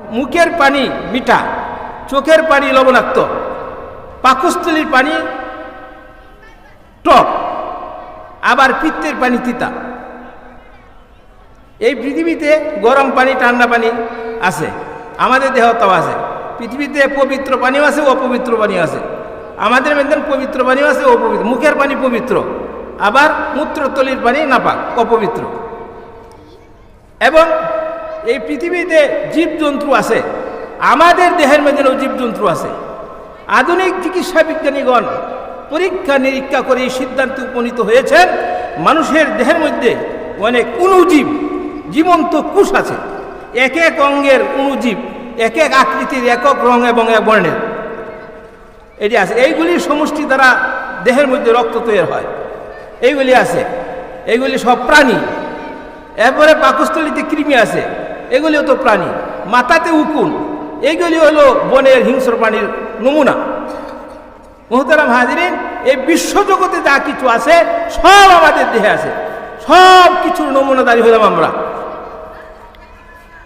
মুখের পানি মিঠা, চোখের পানি লবণাক্ত, পাকস্থলীর পানি টক, আবার পিত্তের পানি তিতা। এই পৃথিবীতে গরম পানি, ঠান্ডা পানি আছে, আমাদের দেহতাও আছে। পৃথিবীতে পবিত্র পানিও আছে, অপবিত্র পানিও আছে। আমাদের মধ্যে পবিত্র পানিও আছে, অপবিত্র। মুখের পানি পবিত্র, আবার মূত্রতলির পানি নাপাক, অপবিত্র। এবং এই পৃথিবীতে জীবজন্তু আছে। আমাদের দেহের মধ্যেও জীবজন্তু আছে। আধুনিক চিকিৎসা বিজ্ঞানীগণ পরীক্ষা নিরীক্ষা করে এই সিদ্ধান্তে উপনীত হয়েছেন, মানুষের দেহের মধ্যে অনেক অনুজীব, জীবন্ত কুশ আছে। এক এক অঙ্গের অনুজীব, এক এক আকৃতির একক রং এবং এক বর্ণের। এটি আছে। এইগুলির সমষ্টি দ্বারা দেহের মধ্যে রক্ত তৈরি হয়। এইগুলি আছে। এইগুলি সব প্রাণী। এরপরে পাকস্থলিতে কৃমি আছে। এগুলিও তো প্রাণী। মাথাতে উকুন। এইগুলি হলো বনের হিংস্র প্রাণীর নমুনা। মোহতারাম হাজিরিন, এই বিশ্বজগতে যা কিছু আছে, সব আমাদের দেহে আছে। সব কিছুর নমুনাদারি হলাম আমরা।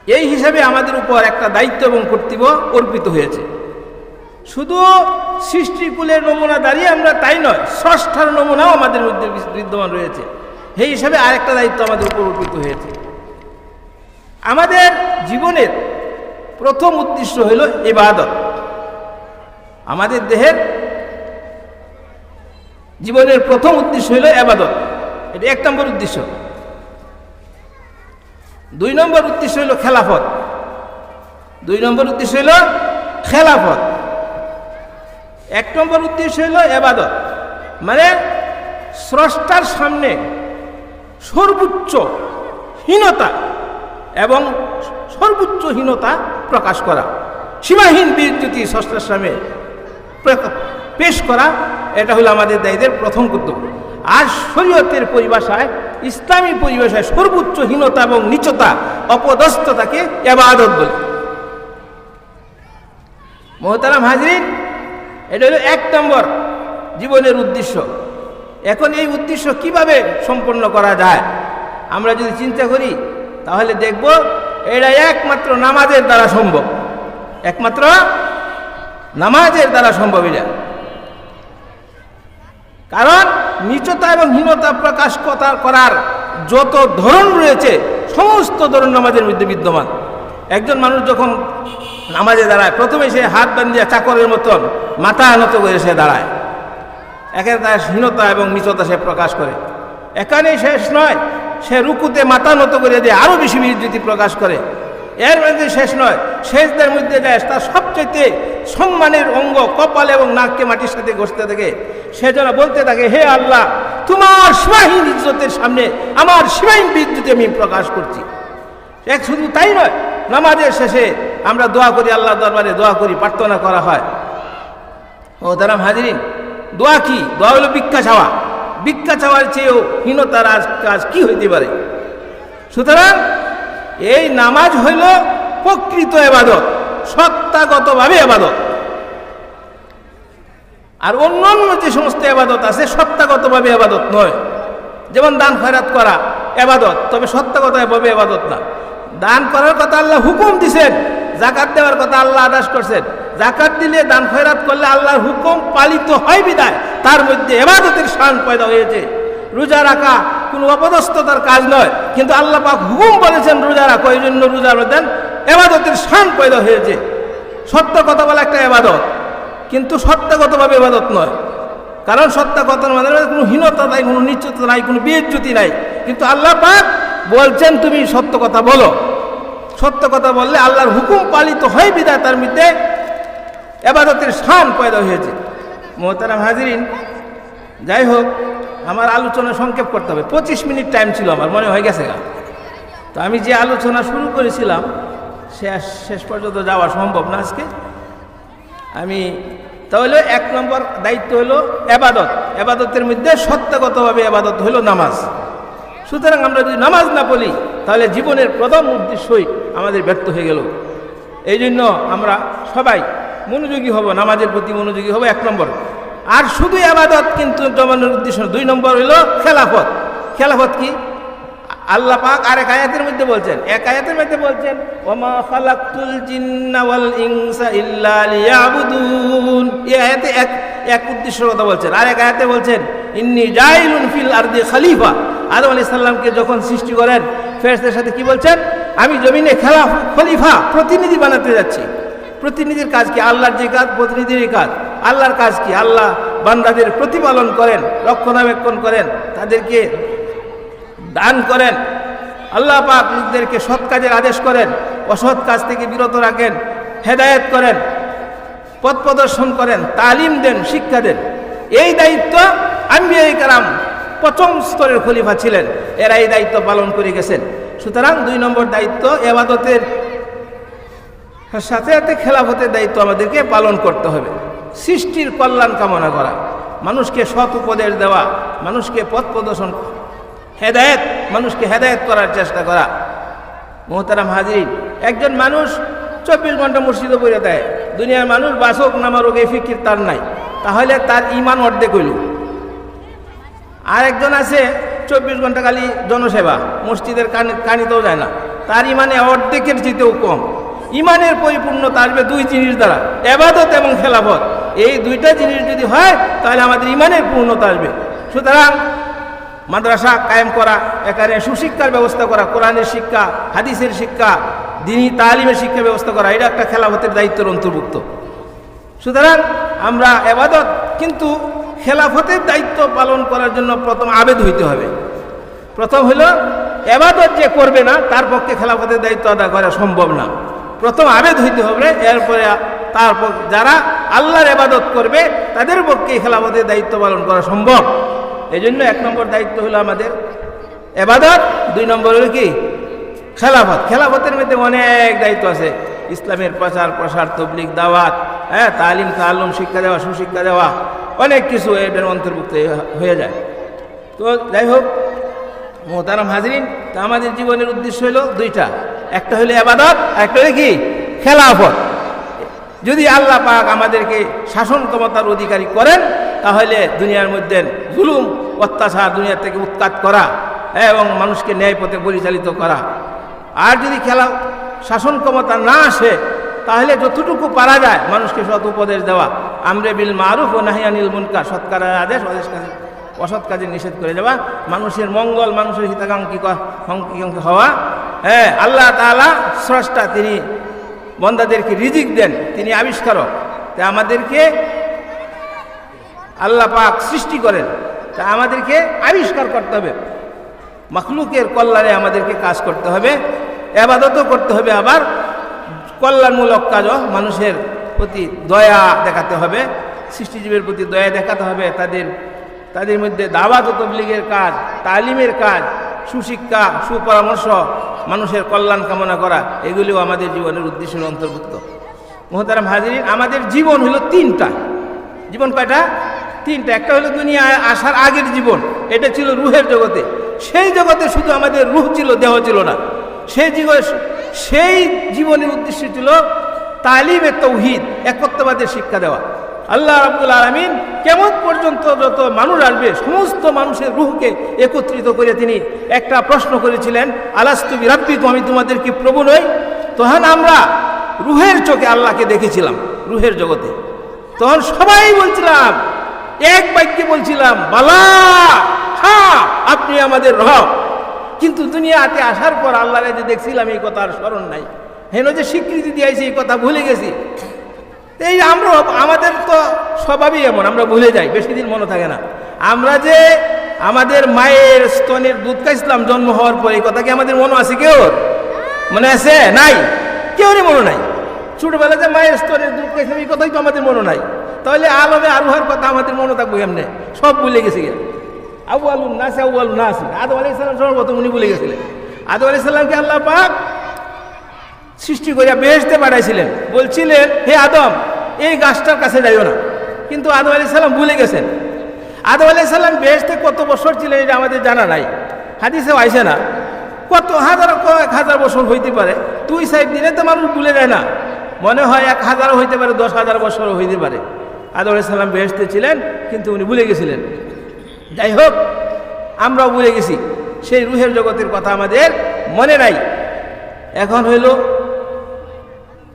এই হিসাবে আমাদের উপর একটা দায়িত্ব এবং কর্তব্য অর্পিত হয়েছে। শুধু সৃষ্টিকুলের নমুনা দাঁড়িয়ে আমরা তাই নয়, ষষ্ঠার নমুনাও আমাদের মধ্যে বিদ্যমান রয়েছে। সেই হিসাবে আরেকটা দায়িত্ব আমাদের উপর অর্পিত হয়েছে। আমাদের জীবনের প্রথম উদ্দেশ্য হলো ইবাদত। আমাদের দেহের জীবনের প্রথম উদ্দেশ্য হলো আবাদত এটা এক নম্বর উদ্দেশ্য। দুই নম্বর উদ্দেশ্য হলো খেলাফত। দুই নম্বর উদ্দেশ্য হলো খেলাফত। এক নম্বর উদ্দেশ্য হলো এবাদত মানে স্রষ্টার সামনে সর্বোচ্চ হীনতা এবং সর্বোচ্চহীনতা প্রকাশ করা। সীমাহীন বিদ্যুতি সামনে পেশ করা, এটা হলো আমাদের দায়ীদের প্রথম কর্তব্য আর শরীয়তের পরিভাষায়, ইসলামী পরিভাষায় সর্বোচ্চহীনতা এবং নিচতা, অপদস্থতাকে এবাদত বলে। মোহতারাম হাজরিন, এটা হলো এক নম্বর জীবনের উদ্দেশ্য। এখন এই উদ্দেশ্য কীভাবে সম্পন্ন করা যায়? আমরা যদি চিন্তা করি তাহলে দেখব এটা একমাত্র নামাজের দ্বারা সম্ভব। একমাত্র নামাজের দ্বারা সম্ভব এটা কারণ নিচতা এবং হীনতা প্রকাশ করার যত ধরন রয়েছে, সমস্ত ধরন নামাজের মধ্যে বিদ্যমান। একজন মানুষ যখন নামাজে দাঁড়ায়, প্রথমে সে হাত বান্ধিয়া চাকরের মতন, মাথা আনত করে সে দাঁড়ায়। একে তার হীনতা এবং নিচতা সে প্রকাশ করে। এখানেই শেষ নয় সে রুকুতে মাথা নত করে দিয়ে আরও বেশি বিদ্যুতি প্রকাশ করে। এর মধ্যে শেষ নয়, শেষদের মধ্যে যায় তার সবচেয়ে সম্মানের অঙ্গ কপাল এবং নাককে মাটির সাথে ঘষতে থাকে। সে যেন বলতে থাকে, হে আল্লাহ, তোমার সীমাহীন ইজ্জতের সামনে আমার সীমাহীন বিদ্যুতে আমি প্রকাশ করছি। এক শুধু তাই নয়, নামাজের শেষে আমরা দোয়া করি আল্লাহ দরবারে দোয়া করি, প্রার্থনা করা হয়। ও দারাম হাজিরিন, দোয়া কি? দোয়া হলো ভিক্ষা চাওয়া ভিক্ষা চাওয়ার চেয়েও হীনতার আজ কাজ কি হইতে পারে? সুতরাং এই নামাজ হইল প্রকৃত এবাদত সত্তাগতভাবে এবাদত আর অন্য অন্য যে সমস্ত এবাদত আছে, সত্তাগতভাবে এবাদত নয়। যেমন দান খয়রাত করা এবাদত তবে সত্তাগতভাবে এবাদত না। দান করার কথা আল্লাহ হুকুম দিছেন, জাকাত দেওয়ার কথা আল্লাহ আদাস করছেন। জাকাত দিলে দান খয়রাত করলে আল্লাহর হুকুম পালিত হয় বিদায়। তার মধ্যে এবাদতের শান পয়দা হয়েছে। রোজা রাখা কোনো অপদস্থতার কাজ নয়। কিন্তু আল্লাহ পাক হুকুম বলেছেন রোজা রাখো, এই জন্য রোজা দেন এবাদতের শান পয়দা হয়েছে। সত্য কথা বলা একটা এবাদত। কিন্তু সত্যাগতভাবে এবাদত নয়। কারণ সত্যাগত মানে কোনো হীনতা নাই, কোনো নিশ্চয়তা নাই, কোনো বিজ্যুতি নাই। কিন্তু আল্লাহ পাক বলছেন, তুমি সত্য কথা বলো। সত্য কথা বললে আল্লাহর হুকুম পালিত হয় বিদায়। তার মধ্যে এবাদতের শান পয়দা হয়েছে। মোহতারাম হাজিরিন, যাই হোক, আমার আলোচনা সংক্ষেপ করতে হবে। পঁচিশ মিনিট টাইম ছিল আমার, মনে হয়ে গেছে গা। তো আমি যে আলোচনা শুরু করেছিলাম, শেষ শেষ পর্যন্ত যাওয়া সম্ভব না আজকে। আমি, তাহলে এক নম্বর দায়িত্ব হলো এবাদত। এবাদতের মধ্যে সত্যগতভাবে এবাদত হলো নামাজ। সুতরাং আমরা যদি নামাজ না বলি তাহলে জীবনের প্রথম উদ্দেশ্যই আমাদের ব্যর্থ হয়ে গেল। এই জন্য আমরা সবাই মনোযোগী হব, নামাজের প্রতি মনোযোগী হব, এক নম্বর। আর শুধু আবাদত কিন্তু জমানোর উদ্দেশ্য দুই নম্বর হলো খেলাফত। খেলাফত কি? আল্লাহ পাক আরেক আয়াতের মধ্যে বলছেন, এক আয়াতের মধ্যে বলছেন, ওমা খালাকতুল জিন্না ওয়াল ইনসা ইল্লা লিয়াবুদুন। এই আয়াতে এক এক উদ্দেশ্যের কথা বলছেন। আরেক আয়াতে বলছেন, ইন্নি জাইলুন ফিল আরদি খলিফা। আদম আলাইহিস সালামকে যখন সৃষ্টি করেন ফেরেশতার সাথে কি বলছেন? আমি জমিনে খেলা খলিফা, প্রতিনিধি বানাতে যাচ্ছি। প্রতিনিধির কাজ কি? আল্লাহর যে কাজ, প্রতিনিধির কাজ। আল্লাহর কাজ কি? আল্লাহ বান্দাদের প্রতিপালন করেন, রক্ষণাবেক্ষণ করেন, তাদেরকে দান করেন। আল্লাহ পাক সৎ কাজের আদেশ করেন, অসৎ কাজ থেকে বিরত রাখেন, হেদায়েত করেন, পথ প্রদর্শন করেন, তালিম দেন, শিক্ষা দেন। এই দায়িত্ব আম্বিয়াই কারাম প্রথম স্তরের খলিফা ছিলেন। এরা এই দায়িত্ব পালন করে গেছেন। সুতরাং দুই নম্বর দায়িত্ব এবাদতের সাথে সাথে খেলাফতের দায়িত্ব আমাদেরকে পালন করতে হবে। সৃষ্টির কল্যাণ কামনা করা, মানুষকে সৎ উপদেশ দেওয়া, মানুষকে পথ প্রদর্শন হেদায়েত, মানুষকে হেদায়েত করার চেষ্টা করা। মোহতারাম হাজির একজন মানুষ চব্বিশ ঘণ্টা মসজিদে পড়ে দেয়, দুনিয়ার মানুষ বাসক নামারোগ এই ফিকির তার নাই। তাহলে তার ইমান অর্ধেক হইল। আর একজন আছে, চব্বিশ ঘণ্টা খালি জনসেবা, মসজিদের কানে কানিতেও যায় না। তার ইমানে অর্ধেকের চেয়েতেও কম। ইমানের পরিপূর্ণতা আসবে দুই জিনিস দ্বারা, এবাদত এবং খেলাফত। এই দুইটা জিনিস যদি হয়, তাহলে আমাদের ইমানের পূর্ণতা আসবে। সুতরাং মাদ্রাসা কায়েম করা, এখানে সুশিক্ষার ব্যবস্থা করা, কোরআনের শিক্ষা, হাদিসের শিক্ষা দিনই তালিমের শিক্ষা ব্যবস্থা করা, এটা একটা খেলাফতের দায়িত্বের অন্তর্ভুক্ত। সুতরাং আমরা এবাদত, কিন্তু খেলাফতের দায়িত্ব পালন করার জন্য প্রথম আবেদ হইতে হবে। প্রথম হলো, এবাদত যে করবে না, তার পক্ষে খেলাফতের দায়িত্ব আদায় করা সম্ভব না। প্রথম আবেদ হইতে হবে, এরপরে তারপর যারা আল্লাহর এবাদত করবে, তাদের পক্ষে খেলাফতের দায়িত্ব পালন করা সম্ভব। এই জন্য এক নম্বর দায়িত্ব হলো আমাদের এবাদত দুই নম্বর হলো কি? খেলাফত। খেলাফতের মধ্যে অনেক দায়িত্ব আছে। ইসলামের প্রচার, প্রসার তবলিক দাওয়াত হ্যাঁ তালিম তালুম শিক্ষা দেওয়া, সুশিক্ষা দেওয়া, অনেক কিছু এটার অন্তর্ভুক্ত হয়ে যায়। তো যাই হোক, মোহতারাম হাজরিন, তা আমাদের জীবনের উদ্দেশ্য হলো দুইটা। একটা হলো এবাদত আর একটা হলো কি? খেলাফত। যদি আল্লাহ পাক আমাদেরকে শাসন ক্ষমতার অধিকারী করেন, তাহলে দুনিয়ার মধ্যে জুলুম, অত্যাচার দুনিয়া থেকে উৎখাত করা এবং মানুষকে ন্যায় পথে পরিচালিত করা। আর যদি খেলা শাসন ক্ষমতা না আসে, তাহলে যতটুকু পারা যায়, মানুষকে সৎ উপদেশ দেওয়া। আমরে বিল মারুফ ও নাহিয়ানিল মুনকার সৎকারের আদেশ, অদেশ কাজে অসৎ কাজে নিষেধ করে দেওয়া। মানুষের মঙ্গল, মানুষের হিতাকাঙ্ক্ষী হওয়া। হ্যাঁ আল্লাহ তাআলা স্রষ্টা, তিনি বন্দাদেরকে রিজিক দেন, তিনি আবিষ্কারক। তা আমাদেরকে আল্লাহ পাক সৃষ্টি করেন, তা আমাদেরকে আবিষ্কার করতে হবে। মখলুকের কল্যাণে আমাদেরকে কাজ করতে হবে, এবাদতও করতে হবে আবার। কল্যাণমূলক কাজও মানুষের প্রতি দয়া দেখাতে হবে, সৃষ্টিজীবের প্রতি দয়া দেখাতে হবে, তাদের তাদের মধ্যে দাওয়াত তবলিগের কাজ, তালিমের কাজ, সুশিক্ষা, সুপরামর্শ মানুষের কল্যাণ কামনা করা, এগুলিও আমাদের জীবনের উদ্দেশ্যের অন্তর্ভুক্ত। মোহতারাম হাজিরিন, আমাদের জীবন হলো তিনটা। জীবন কয়টা? তিনটা। একটা হলো দুনিয়ায় আসার আগের জীবন। এটা ছিল রুহের জগতে। সেই জগতে শুধু আমাদের রুহ ছিল, দেহ ছিল না। সেই জীবন সেই জীবনের উদ্দেশ্য ছিল তালিমে তৌহিদ, একত্ববাদের শিক্ষা দেওয়া। আল্লাহ রাব্বুল আলমিন কেমন পর্যন্ত যত মানুষ আসবে, সমস্ত মানুষের রুহকে একত্রিত করে তিনি একটা প্রশ্ন করেছিলেন আলাস্তুবি রাব্বি আমি তোমাদের কি প্রভু নই? তখন আমরা রুহের চোখে আল্লাহকে দেখেছিলাম, রুহের জগতে। তখন সবাই বলছিলাম, এক বাক্যে বলছিলাম, বালা হ্যাঁ আপনি আমাদের রব। কিন্তু দুনিয়াতে আসার পর আল্লাহরে যে দেখছিলাম এই কথা আর স্মরণ নাই। হেন যে স্বীকৃতি দিয়েছি, এই কথা ভুলে গেছি। এই আমরা আমাদের তো স্বভাবই এমন, আমরা ভুলে যাই, বেশি দিন মনে থাকে না। আমরা যে আমাদের মায়ের স্তনের দুধ খাইছিলাম, জন্ম হওয়ার পর এই কথা কি আমাদের মনে আছে কেউ? মনে আছে? নাই। কেউরই মনে নাই। ছোটবেলা যে মায়ের স্তনের দুধ খাইছিলাম, এই কথাই তো আমাদের মনে নাই। তাহলে আলমে আরোহার কথা আমাদের মনে থাকব এমনি সব ভুলে গেছি গে আবু আলু নাসি আবু আলু নাসি। আদম আলি সাল্লাম সর্বপ্রথম উনি ভুলে গেছিলেন। আদম আলি সাল্লামকে আল্লাহ পাক সৃষ্টি করিয়া বেহেশতে পাঠাইছিলেন। বলছিলেন, হে আদম, এই গাছটার কাছে যাইও না। কিন্তু আদম আলি সাল্লাম ভুলে গেছেন। আদম আলি সাল্লাম বেহেশতে কত বছর ছিলেন এটা আমাদের জানা নাই। হাদিসেও আইসে না। কত হাজার, কয়েক হাজার বছর হইতে পারে। দুই সাইড দিনে তো মানুষ ভুলে যায় না। মনে হয় এক হাজারও হইতে পারে, দশ হাজার বছরও হইতে পারে। আদম আলি সাল্লাম বেহেশতে ছিলেন, কিন্তু উনি ভুলে গেছিলেন। যাই হোক, আমরাও ভুলে গেছি। সেই রুহের জগতের কথা আমাদের মনে নাই। এখন হইল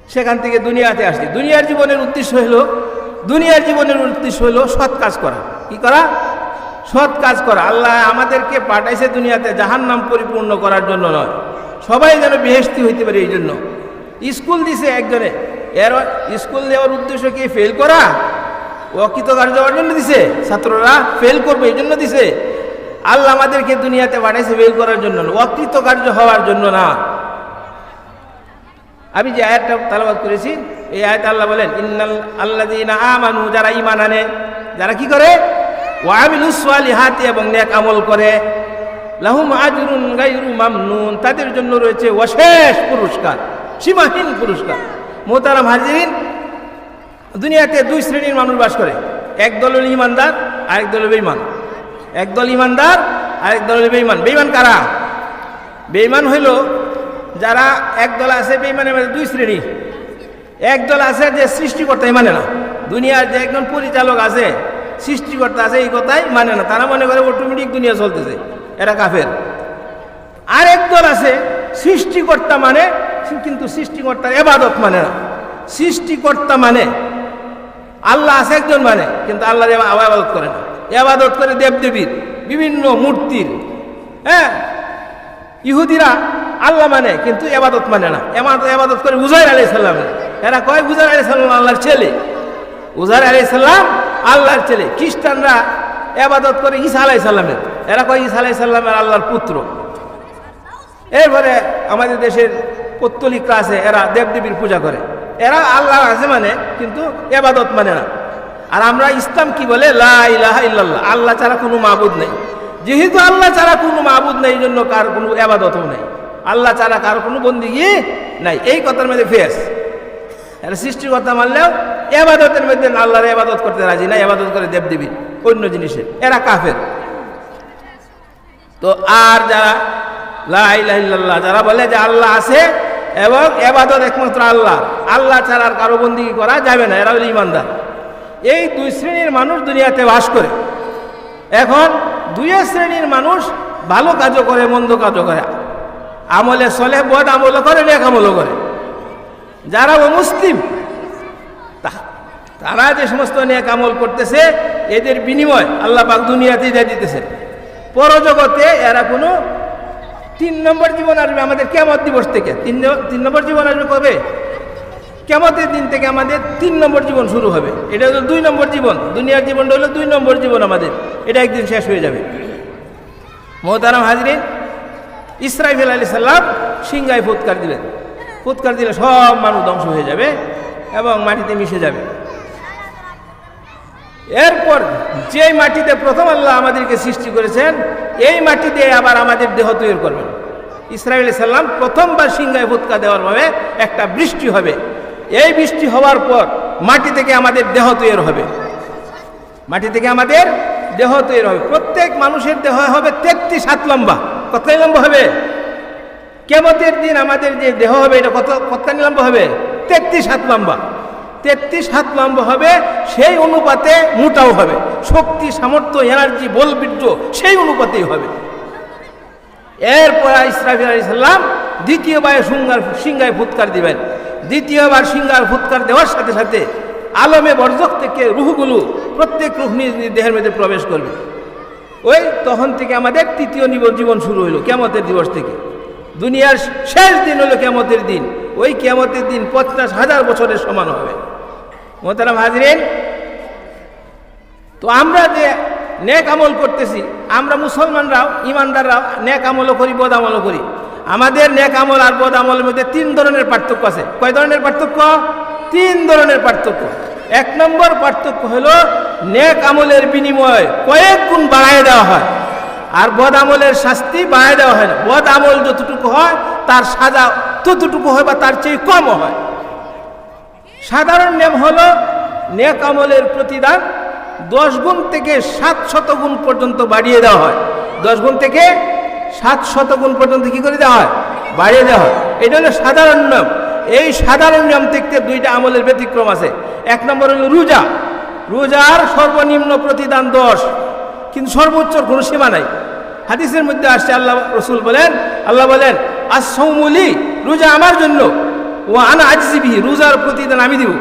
সেখান থেকে দুনিয়াতে আসছি। দুনিয়ার জীবনের উদ্দেশ্য হইল দুনিয়ার জীবনের উদ্দেশ্য হইল সৎ কাজ করা। কি করা? সৎ কাজ করা। আল্লাহ আমাদেরকে পাঠাইছে দুনিয়াতে জাহান নাম পরিপূর্ণ করার জন্য নয়। সবাই যেন বেহেস্তি হইতে পারে এই জন্য। স্কুল দিছে একজনে। এর স্কুল দেওয়ার উদ্দেশ্য কি ফেল করা? অকৃতকার্য হওয়ার জন্য দিছে? ছাত্ররা ফেল করবে, এই জন্য দিছে। আল্লাহ আমাদেরকে দুনিয়াতে পাঠাইছে ফেল করার জন্য অকৃতকার্য হওয়ার জন্য না। আমি যে আয়াতটা তালাবাদ করেছি, এই আয়াত আল্লাহ বলেন, ইন্নাল আল্লাযীনা আমানু যারা ইমান আনে, যারা কি করে? ওয়া আমিলুস সালিহাতি এবং নেক আমল করে। লাহুম আজরুন গায়রু মামনুন, তাদের জন্য রয়েছে অশেষ পুরস্কার, সীমাহীন পুরস্কার। মোহতারাম হাজিরিন, দুনিয়াতে দুই শ্রেণির মানুষ বাস করে, এক দল হল ইমানদার আরেক দল হল বেঈমান। এক দল ইমানদার আরেক দল হল বেঈমান। বেঈমান কারা? বেঈমান হইল যারা একদল আছে বেঈমানের মধ্যে দুই শ্রেণি। একদল আছে যে সৃষ্টিকর্তাই মানে না। দুনিয়ার যে একজন পরিচালক আছে, সৃষ্টিকর্তা আছে, এই কথাই মানে না। তারা মনে করে অটোমেটিক দুনিয়া চলতেছে। এরা কাফের। আর এক দল আছে, সৃষ্টিকর্তা মানে কিন্তু সৃষ্টিকর্তার এবাদত মানে না। সৃষ্টিকর্তা মানে আল্লাহ আছে একজন মানে কিন্তু আল্লাহর এবা- আবাদত করে না। এবাদত করে দেবদেবীর, বিভিন্ন মূর্তির হ্যাঁ? ইহুদিরা আল্লাহ মানে কিন্তু এবাদত মানে না। এমাদত এবাদত করে উজাইর আলাই সাল্লামের এরা কয় উজাইর আলাই সাল্লাম আল্লাহর ছেলে? উজাইর আলাই সাল্লাম আল্লাহর ছেলে। খ্রিস্টানরা এবাদত করে ঈসা আলাই সাল্লামের এরা কয় ঈসা আলাই সাল্লামের আল্লাহর পুত্র। এরপরে আমাদের দেশের পত্তলিকরা আছে, এরা দেবদেবীর পূজা করে। এরা আল্লাহ আছে মানে কিন্তু এবাদত মানে না। আর আমরা ইসলাম কি বলে? লা ইলাহা ইল্লাল্লাহ। আল্লাহ ছাড়া কোনো মাবুদ নেই। যেহেতু আল্লাহ ছাড়া কোনো মাবুদ নেই জন্য কার কোনো এবাদতও নেই। আল্লাহ ছাড়া কারও কোনো বন্দিগি নাই। এই কথার মধ্যে ফেস। এরা সৃষ্টিকর্তা মানলেও এবাদতের মধ্যে আল্লাহর এবাদত করতে রাজি না, এবাদত করে দেবদেবী অন্য জিনিসে। এরা কাফের। তো আর যারা লা ইলাহা ইল্লাল্লাহ, যারা বলে যে আল্লাহ আছে এবং এবাদত একমাত্র আল্লাহ আল্লাহ ছাড়া আর কারও বন্দি করা যাবে না এরা হলো ইমানদার। এই দুই শ্রেণির মানুষ দুনিয়াতে বাস করে। এখন দুই শ্রেণির মানুষ ভালো কাজও করে, মন্দ কাজও করে। আমলে চলে বদ আমলও করে, নেক আমলও করে। যারা ও মুসলিম তারা যে সমস্ত নেক আমল করতেছে, এদের বিনিময় আল্লাহ পাক দুনিয়াতেই দিয়ে দিতেছে পরজগতে এরা কোনো তিন নম্বর জীবন আসবে আমাদের কেমত দিবস থেকে। তিন তিন নম্বর জীবন আসবে কবে? কেমতের দিন থেকে আমাদের তিন নম্বর জীবন শুরু হবে। এটা হলো দুই নম্বর জীবন। দুনিয়ার জীবনটা হলো দুই নম্বর জীবন আমাদের। এটা একদিন শেষ হয়ে যাবে। মোহতারাম হাজরিন ইসরাইফেল আলী সাল্লাম সিংহায় ফুৎকার দিলেন। ফুৎকার দিলে সব মানুষ ধ্বংস হয়ে যাবে এবং মাটিতে মিশে যাবে। এরপর যে মাটিতে প্রথম আল্লাহ আমাদেরকে সৃষ্টি করেছেন, এই মাটিতে আবার আমাদের দেহ তৈরি করবেন। ইসরায়েল সাল্লাম প্রথমবার সিংহায় ফুৎকা দেওয়ার ভাবে একটা বৃষ্টি হবে। এই বৃষ্টি হওয়ার পর মাটি থেকে আমাদের দেহ তৈরি হবে। মাটি থেকে আমাদের দেহ তৈরি হবে। প্রত্যেক মানুষের দেহ হবে তেত্রিশ হাত লম্বা। কতখানি লম্বা হবে? কেমতের দিন আমাদের যে দেহ হবে, এটা কত কতখানি লম্বা হবে? তেত্রিশ হাত লম্বা। তেত্রিশ হাত লম্বা হবে, সেই অনুপাতে মোটাও হবে। শক্তি, সামর্থ্য এনার্জি বল, বীর্য, সেই অনুপাতেই হবে। এরপর ইসরাফিল আলী সাল্লাম দ্বিতীয়বার সিংহার সিংহায় ফুৎকার দিবেন। দ্বিতীয়বার সিংহার ফুৎকার দেওয়ার সাথে সাথে আলমে বর্জক থেকে রুহগুলো প্রত্যেক রুহ নিজ দেহের মধ্যে প্রবেশ করবে। ওই তখন থেকে আমাদের তৃতীয় জীবন শুরু হইল কেমতের দিবস থেকে। দুনিয়ার শেষ দিন হলো কেমতের দিন। ওই কেমতের দিন পঞ্চাশ হাজার বছরের সমান হবে। মোহতারাম হাজরিন, তো আমরা যে নেক আমল করতেছি, আমরা মুসলমানরাও, ইমানদাররাও নেক আমলও করি, বদ আমলও করি। আমাদের নেক আমল আর বদ আমলের মধ্যে তিন ধরনের পার্থক্য আছে। কয় ধরনের পার্থক্য? তিন ধরনের পার্থক্য। এক নম্বর পার্থক্য হলো নেক আমলের বিনিময়ে কয়েক গুণ বাড়ায় দেওয়া হয়। আর বদ আমলের শাস্তি বাড়ায় দেওয়া হয় না। বদ আমল যতটুকু হয়, তার সাজা ততটুকু হয় বা তার চেয়ে কম হয়। সাধারণ নিয়ম হলো নেক আমলের প্রতিদান দশ গুণ থেকে সাত শত গুণ পর্যন্ত বাড়িয়ে দেওয়া হয়। দশ গুণ থেকে সাত শত গুণ পর্যন্ত কি করে দেওয়া হয়? বাড়িয়ে দেওয়া হয়। এটা হলো সাধারণ নিয়ম। এই সাধারণ নিয়ম থেকে দুইটা আমলের ব্যতিক্রম আছে। এক নম্বর হলো রোজা। রোজার সর্বনিম্ন প্রতিদান দশ, কিন্তু সর্বোচ্চ কোনো সীমা নাই। হাদিসের মধ্যে আসছে, আল্লাহ রসুল বলেন, আল্লাহ বলেন আসৌমুলি রোজা আমার জন্য। ও আনা আজিবি রোজার প্রতিদান আমি দিব।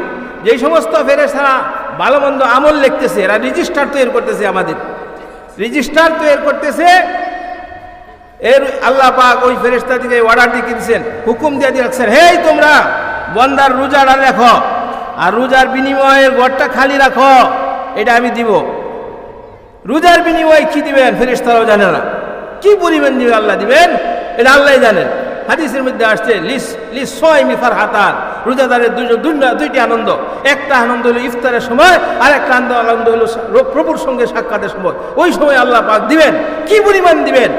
যেই সমস্ত ফেরেস্তারা ভালো মন্দ আমল লিখতেছে, এরা রেজিস্টার তৈরি করতেছে আমাদের। রেজিস্টার তৈরি করতেছে, এর আল্লাহ পাক ওই ফেরেস্তা দিকে অর্ডার দিয়ে দিচ্ছেন হুকুম দিয়ে দিয়ে রাখছেন, হেই তোমরা, বন্দার রোজাটা রাখো। আর রোজার বিনিময়ের ঘরটা খালি রাখো, এটা আমি দিব। রোজার বিনিময়ে কি দিবেন? ফেরেস্তারাও জানে না। কি পরিমাণ দিবে আল্লাহ দিবেন? এটা আল্লাহ জানেন। হাদিসের মধ্যে আসছে, লিস লিস ছয় মিফার হাতার রোজাদারের দুইটা দুইটা, দুইটি আনন্দ। একটা আনন্দ হলো ইফতারের সময় আর একটা আনন্দ আনন্দ হলো প্রভুর সঙ্গে সাক্ষাতের সময়। ওই সময় আল্লাহ পাক দিবেন। কি পরিমাণ দিবেন?